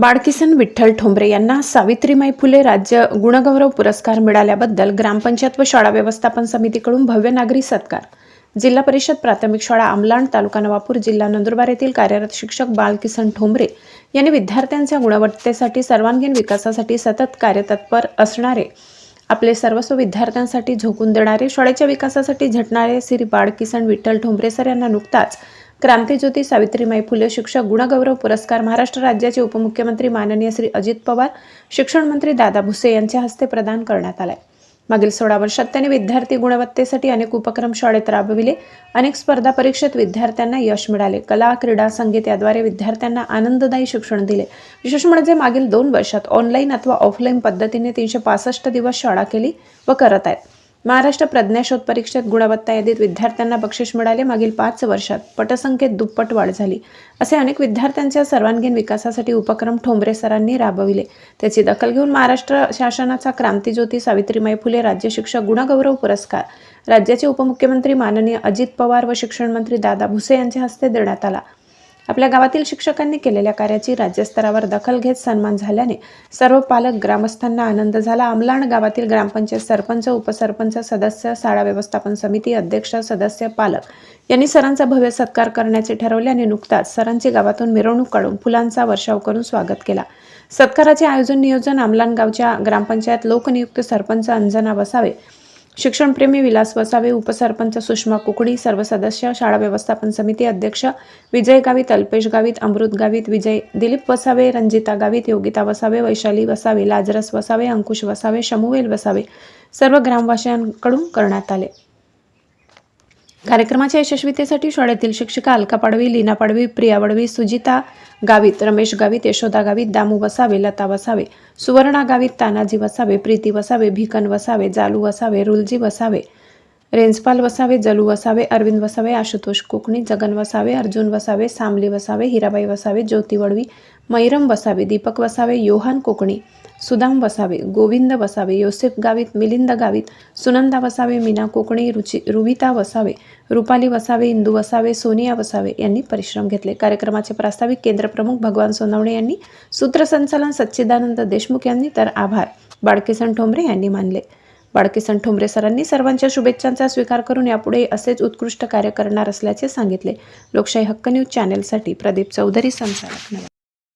बाळकिसन विठ्ठल ठोंबरे यांना सावित्रीमाई फुले राज्य गुणगौरव पुरस्कार मिळाल्याबद्दल ग्रामपंचायत व शाळा व्यवस्थापन समितीकडून भव्य नागरी सत्कार. जिल्हा परिषद प्राथमिक शाळा आमलाण तालुका नवापूर जिल्हा नंदुरबार येथील कार्यरत शिक्षक बाळकिसन ठोंबरे यांनी विद्यार्थ्यांच्या गुणवत्तेसाठी सर्वांगीण विकासासाठी सतत कार्यतत्पर असणारे आपले सर्वस्व विद्यार्थ्यांसाठी झोकून देणारे शाळेच्या विकासासाठी झटणारे श्री बाळकिसन विठ्ठल ठोंबरे सर यांना नुकताच क्रांतीज्योती सावित्रीमाई फुले शिक्षक गुणगौरव पुरस्कार महाराष्ट्र राज्याचे उपमुख्यमंत्री माननीय श्री अजित पवार शिक्षण मंत्री दादा भुसे यांच्या हस्ते प्रदान करण्यात आलाय. मागील सोळा वर्षात त्यांनी विद्यार्थी गुणवत्तेसाठी अनेक उपक्रम शाळेत राबविले. अनेक स्पर्धा परीक्षेत विद्यार्थ्यांना यश मिळाले. कला क्रीडा संगीत याद्वारे विद्यार्थ्यांना आनंददायी शिक्षण दिले. विशेष म्हणजे मागील दोन वर्षात ऑनलाईन अथवा ऑफलाईन पद्धतीने तीनशे पासष्ट दिवस शाळा केली व करत आहेत. महाराष्ट्र प्रज्ञाशोध परीक्षेत गुणवत्ता यादीत विद्यार्थ्यांना बक्षीस मिळाले मागील पाच वर्षात. पटसंख्येत दुप्पट वाढ झाली. असे अनेक विद्यार्थ्यांच्या सर्वांगीण विकासासाठी उपक्रम ठोंबरे सरांनी राबविले. त्याची दखल घेऊन महाराष्ट्र शासनाचा क्रांतीज्योती सावित्रीमाई फुले राज्य शिक्षक गुणगौरव पुरस्कार. राज्याचे उपमुख्यमंत्री माननीय अजित पवार व शिक्षण मंत्री दादा भुसे यांच्या हस्ते देण्यात आला. आपल्या गावातील शिक्षकांनी केलेल्या कार्याची राज्यस्तरावर दखल घेत सन्मान झाल्याने सर्व पालक ग्रामस्थांना आनंद झाला. आमलाण गावातील ग्रामपंचायत सरपंच उपसरपंच सदस्य शाळा व्यवस्थापन समिती अध्यक्ष सदस्य पालक यांनी सरांचा भव्य सत्कार करण्याचे ठरवले आणि नुकताच सरांची गावातून मिरवणूक काढून फुलांचा वर्षाव करून स्वागत केला. सत्काराचे आयोजन नियोजन आमलान गावच्या ग्रामपंचायत लोकनियुक्त सरपंच अंजना वसावे शिक्षणप्रेमी विलास वसावे उपसरपंच सुषमा कुकडी सर्व सदस्य शाळा व्यवस्थापन समिती अध्यक्ष विजय गावित अल्पेश गावित अमृत गावित विजय दिलीप वसावे रंजिता गावित योगिता वसावे वैशाली वसावे लाजरस वसावे अंकुश वसावे शमुवेल वसावे सर्व ग्रामवासियांकडून करण्यात आले. कार्यक्रमाच्या यशस्वीतेसाठी शाळेतील शिक्षिका अलका पाडवी लीना पाडवी प्रिया पाडवी सुजिता गावित रमेश गावित यशोदा गावित दामू वसावे लता वसावे सुवर्णा गावित तानाजी वसावे प्रीती वसावे भिकन वसावे जालू वसावे रुलजी वसावे रेंजपाल वसावे जलू वसावे अरविंद वसावे आशुतोष कोकणी जगन वसावे अर्जुन वसावे सामली वसावे हिराबाई वसावे ज्योती वडवी मैरम वसावे दीपक वसावे योहान कोकणी सुदाम वसावे गोविंद वसावे योसेफ गावित मिलिंद गावित सुनंदा वसावे मीना कोकणी रुचि रुविता वसावे रुपाली वसावे इंदू वसावे सोनिया वसावे यांनी परिश्रम घेतले. कार्यक्रमाचे प्रास्ताविक केंद्रप्रमुख भगवान सोनवणे यांनी सूत्रसंचालन सच्चिदानंद देशमुख यांनी तर आभार. बाळकेसन ठोंबरे यांनी मानले. बाळकेसन ठोंबरे सरांनी सर्वांच्या शुभेच्छांचा स्वीकार करून यापुढे असेच उत्कृष्ट कार्य करणार असल्याचे सांगितले. लोकशाही हक्क न्यूज चॅनेलसाठी प्रदीप चौधरी संचालक